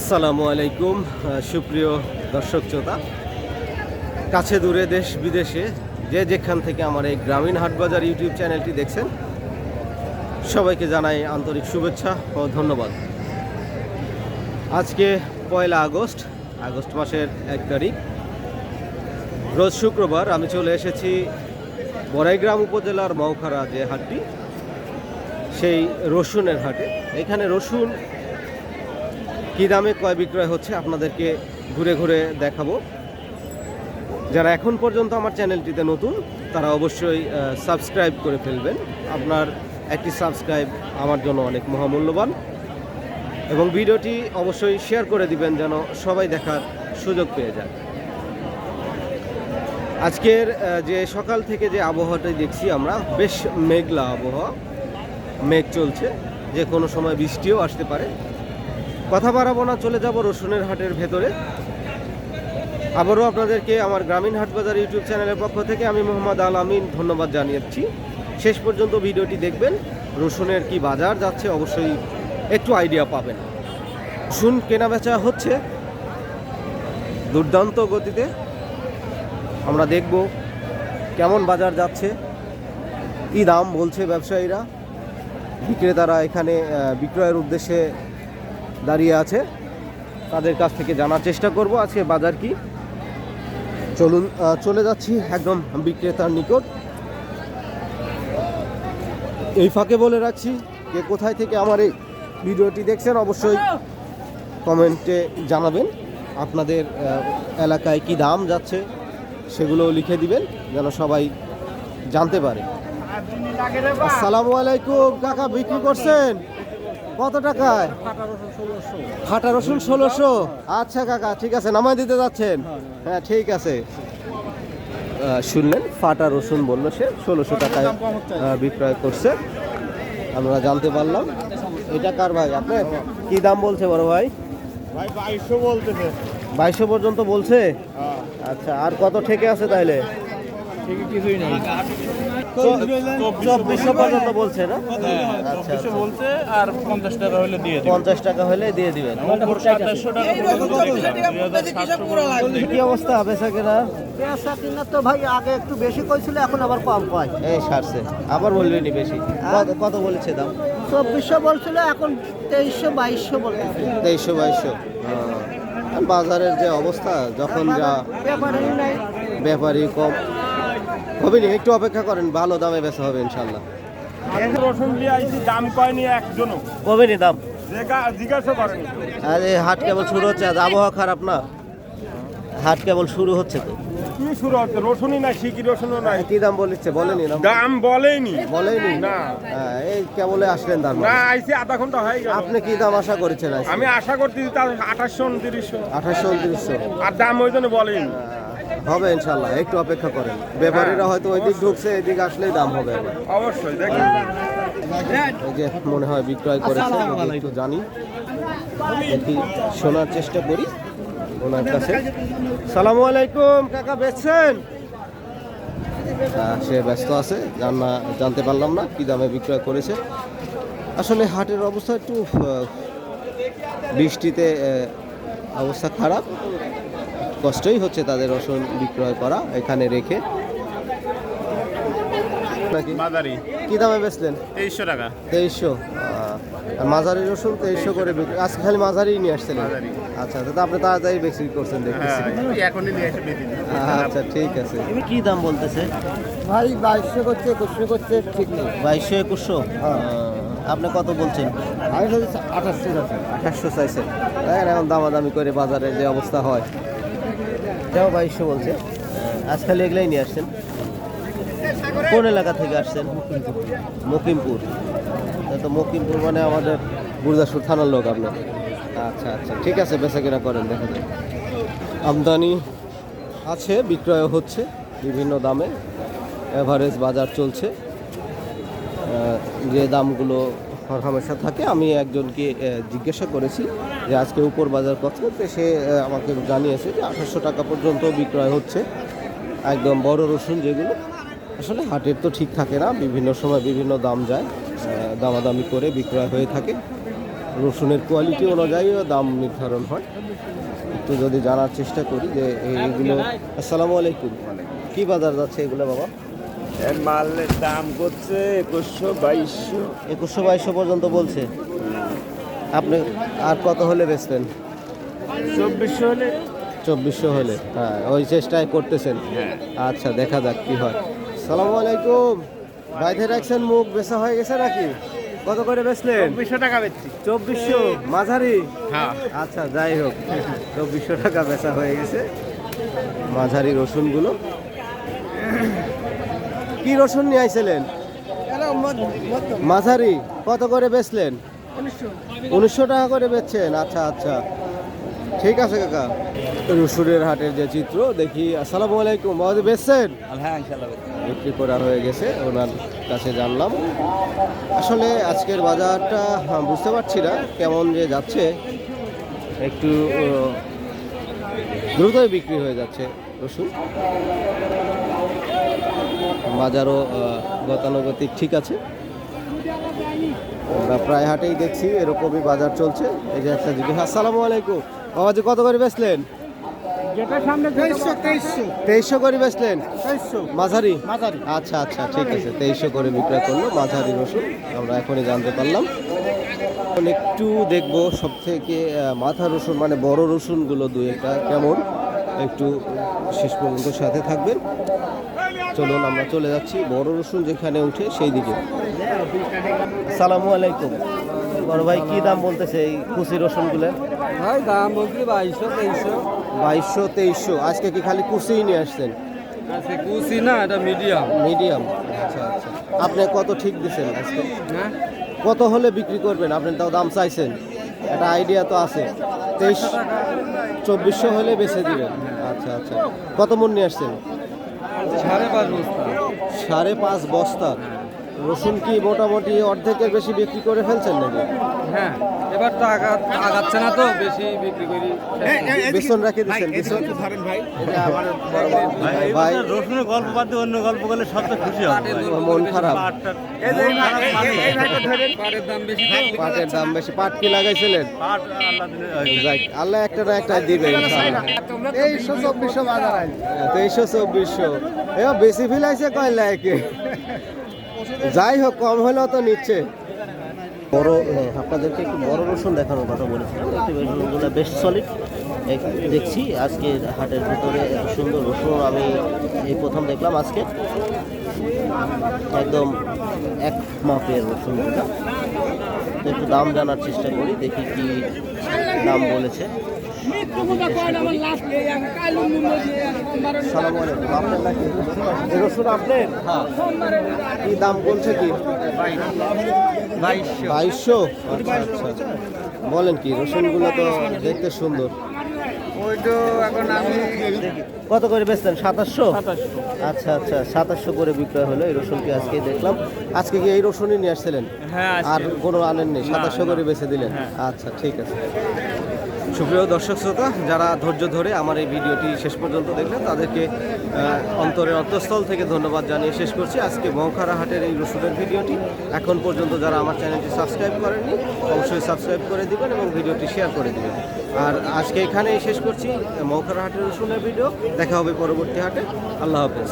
আসসালামু আলাইকুম সুপ্রিয় দর্শক শ্রোতা। কাছে দূরে দেশ বিদেশে যে যেখান থেকে আমার এই গ্রামীণ হাটবাজার ইউটিউব চ্যানেলটি দেখছেন, সবাইকে জানাই আন্তরিক শুভেচ্ছা ও ধন্যবাদ। আজকে পয়লা আগস্ট আগস্ট মাসের এক তারিখ। রোজ শুক্রবার আমি চলে এসেছি বড়াইগ্রাম উপজেলার মৌখারা যে হাটটি, সেই রসুনের হাটে। এখানে রসুন কী দামে ক্রয় বিক্রয় হচ্ছে আপনাদেরকে ঘুরে ঘুরে দেখাবো। যারা এখন পর্যন্ত আমার চ্যানেলটিতে নতুন, তারা অবশ্যই সাবস্ক্রাইব করে ফেলবেন। আপনার একটি সাবস্ক্রাইব আমার জন্য অনেক মহামূল্যবান। এবং ভিডিওটি অবশ্যই শেয়ার করে দিবেন যেন সবাই দেখার সুযোগ পেয়ে যায়। আজকের যে সকাল থেকে যে আবহাওয়াটা দেখছি আমরা, বেশ মেঘলা আবহাওয়া। মেঘ চলছে, যে কোনো সময় বৃষ্টিও আসতে পারে। কথা বাড়াবো না, চলে যাব রসুনের হাটের ভেতরে। আবারও আপনাদেরকে আমার গ্রামীণ হাট বাজার ইউটিউব চ্যানেলের পক্ষ থেকে আমি মোহাম্মদ আল আমিন ধন্যবাদ জানিয়েছি। শেষ পর্যন্ত ভিডিওটি দেখবেন, রসুনের কি বাজার যাচ্ছে অবশ্যই একটু আইডিয়া পাবেন। রসুন কেনা বেচা হচ্ছে দুর্দান্ত গতিতে। আমরা দেখব কেমন বাজার যাচ্ছে, কী দাম বলছে ব্যবসায়ীরা। বিক্রেতারা এখানে বিক্রয়ের উদ্দেশ্যে দাঁড়িয়ে আছে। তাদের কাছ থেকে জানার চেষ্টা করব আজকে বাজার কি। চলুন চলে যাচ্ছি একদম বিক্রেতার নিকট। এই ফাঁকে বলে রাখছি যে কোথায় থেকে আমার এই ভিডিওটি দেখছেন অবশ্যই কমেন্টে জানাবেন। আপনাদের এলাকায় কি দাম যাচ্ছে সেগুলো লিখে দিবেন যেন সবাই জানতে পারে। আসসালামু আলাইকুম কাকা বিক্রি করছেন? কত টাকায়? ফাটা রসুন ষোলোশো। আচ্ছা কাকা ঠিক আছে নামাই দিতে যাচ্ছেন। হ্যাঁ ঠিক আছে। শুনলেন ফাটা রসুন বলল সে ষোলোশো টাকায় বিক্রয় করছে। আমরা জানতে পারলাম। এটা কার ভাই আপনার কি দাম বলছে বড় ভাই? বাইশশো বলতেছে। বাইশশো পর্যন্ত বলছে? আচ্ছা আর কত ঠেকে আছে তাইলে? কিছুই নেই। চব্বিশশো পর্যন্ত বলছে না? চব্বিশশো বলছে আর পঞ্চাশ টাকা হলে দিয়ে পঞ্চাশ টাকা হলে দিয়ে দিবেন। কি অবস্থা বেচা কেনা কিনা তো ভাই আগে একটু বেশি কইছিল এখন আবার কম কয়। এই সারছে। আবার বলবেনি বেশি। কত- কত বলেছে দাম? চব্বিশশো বলছিল এখন তেইশশো বাইশশো বলতেছে তেইশশো বাইশশো। বাজারের যে অবস্থা যখন যা ব্যাপারই কম। হবে নি একটু অপেক্ষা করেন ভালো দামে বেচা হবে ইনশাল্লাহ রসুন দিয়ে আইছি দাম কয়নি একজনও। কবে নি দাম? জিজ্ঞা- জিজ্ঞাসা করেনি। আর হাট কেবল শুরু হচ্ছে আজ আবহাওয়া খারাপ না? হাট কেবল শুরু হচ্ছে তো। কি শুরু হচ্ছে? রসুনই নাই শিকি রসুনও নাই? কি দাম বলিচ্ছে বলেনি না? দাম বলেনি। বলেনি? না। হ্যাঁ, এই কেবলে আসলেন মানে। না আইছি আধা ঘণ্টা হয়ে গেল। আপনি কি দাম আশা করেছেন আমি আশা করতেছি তার আঠাশশো উনত্রিশশো। আঠাশশো উনত্রিশশো। আর দাম ওই জন্য বলেনি। হবে ইনশাল্লাহ একটু অপেক্ষা করেন। ব্যাপারীরা হয়তো ওই দিক ঢুকছে এদিক আসলেই দাম হবে। অবশ্যই দেখেন। এই যে মনে হয় বিক্রয় করেছে একটু জানি। দেখি শোনার চেষ্টা করি ওনার কাছে। সালাম আলাইকুম কাকা বেচছেন? সে ব্যস্ত আছে জানা জানতে পারলাম না কি দামে বিক্রয় করেছে। আসলে হাটের অবস্থা একটু বৃষ্টিতে অবস্থা খারাপ। কষ্টই হচ্ছে তাদের রসুন বিক্রয় করা এখানে রেখে। নাকি? কি দামে বেচলেন? তেইশশো টাকা। তেইশশো। আর মাঝারি রসুন তেইশশো করে বিক্রি আজকে খালি মাঝারি নিয়ে আসছিলেন? মাঝারি। আচ্ছা তো আপনি তাড়াতাড়ি বিক্রি করছেন দেখতেছি। হ্যাঁ এখনই নিয়ে এসে আচ্ছা ঠিক আছে। কি দাম বলতেছে? ভাই বাইশশো করছে একুশশো করছে ঠিক নেই। বাইশশো একুশশো? আপনি কত বলছেন? আমি বলছি আঠাশশো আছে আঠাশশো চাইছেন দেখেন এখন দামাদামি করে বাজারে যে অবস্থা হয়। এটাও বাইশশো বলছে। আজ খালি এগুলাই নিয়ে আসছেন। কোন এলাকা থেকে আসছেন? মকিমপুর। তা মকিমপুর মানে আমাদের গুরদাসপুর থানার লোক আপনার আচ্ছা আচ্ছা ঠিক আছে বেচা কেনা করেন, দেখা যায় আমদানি আছে, বিক্রয় হচ্ছে, বিভিন্ন দামে। এভারেজ বাজার চলছে। যে দামগুলো হরহামেশা থাকে, আমি একজনকে জিজ্ঞাসা করেছি যে আজকে উপর বাজার কত সে আমাকে জানিয়েছে যে আঠাশশো টাকা পর্যন্ত বিক্রয় হচ্ছে, একদম বড় রসুন যেগুলো। আসলে হাটের তো ঠিক থাকে না, বিভিন্ন সময় বিভিন্ন দাম যায় দামাদামি করে বিক্রয় হয়ে থাকে। রসুনের কোয়ালিটি অনুযায়ীও দাম নির্ধারণ হয়। একটু যদি জানার চেষ্টা করি যে এইগুলো আসসালামু আলাইকুম। কি বাজার যাচ্ছে এগুলো বাবা? মালের দাম করছে একুশশো বাইশশো। একুশশো বাইশশো পর্যন্ত বলছে। আপনি আর কত হলে বেচবেন চব্বিশশো হলে। চব্বিশশো হলে হ্যাঁ ওই চেষ্টায় করতেছেন। আচ্ছা দেখা যাক কি হয়। সালামু আলাইকুম। বাইরে রাখছেন মুখ বেচা হয়ে গেছে নাকি? কত করে বেচলেন? চব্বিশশো টাকা বেচছি। চব্বিশশো? মাঝারি? হ্যাঁ। আচ্ছা যাই হোক চব্বিশশো টাকা বেচা হয়ে গেছে। মাঝারি রসুনগুলো। কি রসুন নিয়ে আইছিলেন? মাঝারি। কত করে বেচলেন? উনিশশো। টাকা করে বেচছেন? আচ্ছা আচ্ছা। ঠিক আছে কাকা। রসুনের হাটের যে চিত্র দেখি। আসসালামু আলাইকুম। বাবাজি বেচছেন? বিক্রি করা হয়ে গেছে ওনার কাছে জানলাম। আসলে আজকের বাজারটা হ্যাঁ, বুঝতে পারছি না কেমন যে যাচ্ছে। একটু দ্রুতই বিক্রি হয়ে যাচ্ছে রসুন। বাজারও গতানুগতিক ঠিক আছে। আমরা প্রায় হাটেই দেখছি এরকমই বাজার চলছে। এই যে একটা জিজ্ঞেস আসসালামু আলাইকুম। বাবাজি কত করে বেচলেন? সামনে তেইশশো করে বেচলেন? মাঝারি? মাঝারি। আচ্ছা আচ্ছা ঠিক আছে। তেইশশো করে বিক্রয় করল মাঝারি রসুন। আমরা এখনই জানতে পারলাম। এখন একটু দেখব সব থেকে মাথা রসুন মানে বড় রসুনগুলো দুই একটা কেমন। একটু শেষ পর্যন্ত সাথে থাকবেন। চলুন আমরা চলে যাচ্ছি বড় রসুন যেখানে উঠে সেই দিকে। সালামু আলাইকুম। বড় ভাই কি দাম বলতেছে এই কুচি রসুনগুলো? ভাই দাম বলছি বাইশশো তেইশশো। বাইশশো তেইশশো। আজকে কি খালি কুচিই নিয়ে আসছেন? আচ্ছা কুচি না এটা মিডিয়াম। মিডিয়াম। আচ্ছা আচ্ছা। আপনি কত ঠিক দিচ্ছেন আজকে? হ্যাঁ? কত হলে বিক্রি করবেন? আপনি তাও দাম চাইছেন। একটা আইডিয়া তো আছে। তেইশ চব্বিশশো হলে বেছে দিবেন। আচ্ছা আচ্ছা। কত মন নিয়ে আসছেন? সাড়ে পাঁচ বস্তা। সাড়ে পাঁচ বস্তা। রসুন কি মোটামুটি অর্ধেকের বেশি বিক্রি করে ফেলছেন নাকি? হ্যাঁ এবার তো আগা আগাচ্ছে না তো বেশি বিক্রি করি বেসন রাখে দিচ্ছেন বেসন ধরেন ভাই ভাই রসুনের গল্প বাদ দিয়ে অন্য গল্প করলে সবচেয়ে খুশি হবে মন খারাপ। এই যে এই- এই- এই ধরেন। পাটের দাম বেশি তো। পাটের দাম বেশি। পাট কি লাগাইছিলেন? পাট আল্লাহ একটা না একটা দিবে। তেইশশো চব্বিশশো বাজার তেইশশো চব্বিশশো। এবার বেশি ফিলাইছে কয় লাইকে? যাই হোক, কম হলেও তো নিচ্ছে। বড় আপনাদেরকে একটু বড় রসুন দেখানোর কথা বলেছিলাম রসুনগুলো বেশ সলিড দেখছি আজকে হাটের ভিতরে এত সুন্দর রসুন আমি এই প্রথম দেখলাম আজকে। একদম এক মাপের রসুনগুলো একটু দাম জানার চেষ্টা করি, দেখি কি দাম বলেছে। আপনার হ্যাঁ। কি দাম বলছে কি? বাইশশো। আচ্ছা আচ্ছা। বলেন কি রসুনগুলো তো দেখতে সুন্দর। ওই তো এখন আমি কত করে বেচতেন? সাতাশশো? আচ্ছা আচ্ছা সাতাশশো করে বিক্রয় হলো এই রসুনটি আজকে দেখলাম। আজকে কি এই রসুনই নিয়ে আসছিলেন? হ্যাঁ আর কোনো আনেননি? সাতাশশো করে বেচে দিলেন? আচ্ছা ঠিক আছে। সুপ্রিয় দর্শক শ্রোতা, যারা ধৈর্য ধরে আমার এই ভিডিওটি শেষ পর্যন্ত দেখলেন, তাদেরকে অন্তরের অন্তঃস্থল থেকে ধন্যবাদ জানিয়ে শেষ করছি। আজকে মৌখারা হাটের এই রসুনের ভিডিওটি। এখন পর্যন্ত যারা আমার চ্যানেলটি সাবস্ক্রাইব করেননি, অবশ্যই সাবস্ক্রাইব করে দিবেন এবং ভিডিওটি শেয়ার করে দিবেন। আর আজকে এখানেই শেষ করছি মৌখারা হাটের রসুনের ভিডিও। দেখা হবে পরবর্তী হাটে। আল্লাহ হাফেজ।